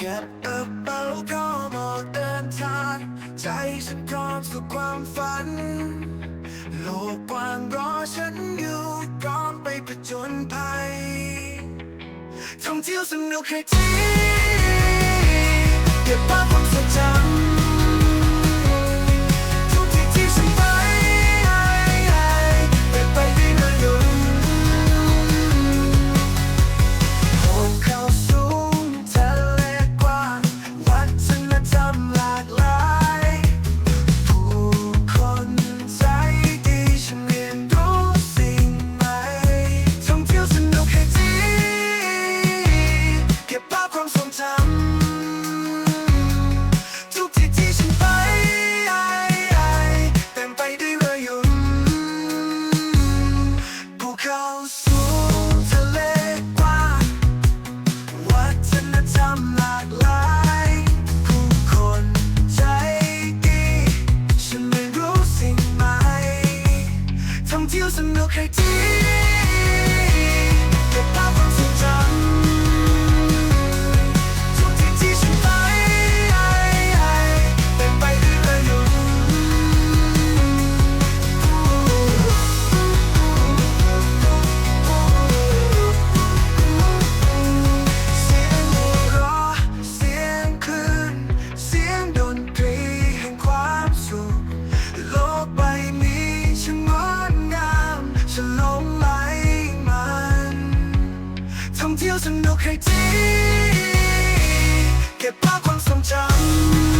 เก็บกระเป๋าก็มอเดินทาง ใจฉันพร้อมสู่ความฝัน โลกกว้างรอฉันอยู่พร้อมไปผจญภัยท่องเที่ยวสนุกให้ทีเก็บภาพความทรงจำ Some milk I did เที่ยวสนุกให้ทีเก็บภาพความทรงจำ